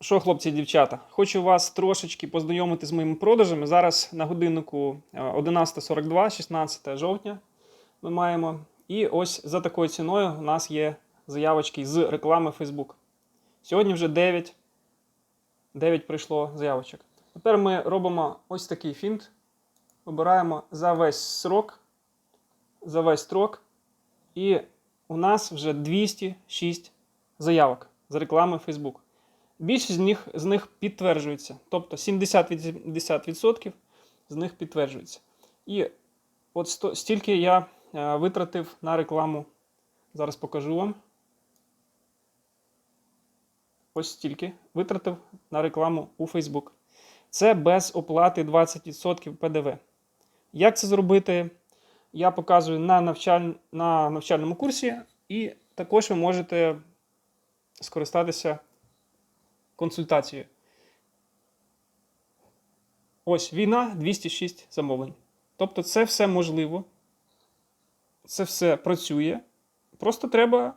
Що, хлопці і дівчата, хочу вас трошечки познайомити з моїми продажами. Зараз на годиннику е, 11.42, 16 жовтня ми маємо. І ось за такою ціною у нас є заявочки з реклами Facebook. Сьогодні вже 9, 9 прийшло заявочок. Тепер ми робимо ось такий фінт. Вибираємо за весь срок, за весь строк. І у нас вже 206 заявок з реклами Facebook. Більшість з них, з них підтверджується. Тобто 70-80% з них підтверджується. І от стільки я е, витратив на рекламу. Зараз покажу вам. Ось стільки витратив на рекламу у Facebook. Це без оплати 20% ПДВ. Як це зробити? Я показую на, навчаль... на навчальному курсі, і також ви можете скористатися консультацією. Ось війна 206 замовлень. Тобто, це все можливо, це все працює. Просто треба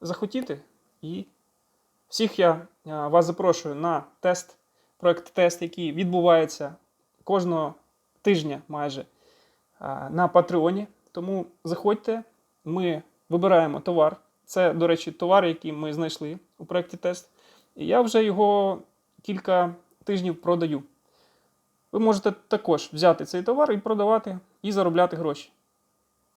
захотіти. І всіх я вас запрошую на тест, проект тест, який відбувається кожного тижня майже на Патреоні. Тому заходьте, ми вибираємо товар. Це, до речі, товар, який ми знайшли у проєкті тест. І я вже його кілька тижнів продаю. Ви можете також взяти цей товар і продавати, і заробляти гроші.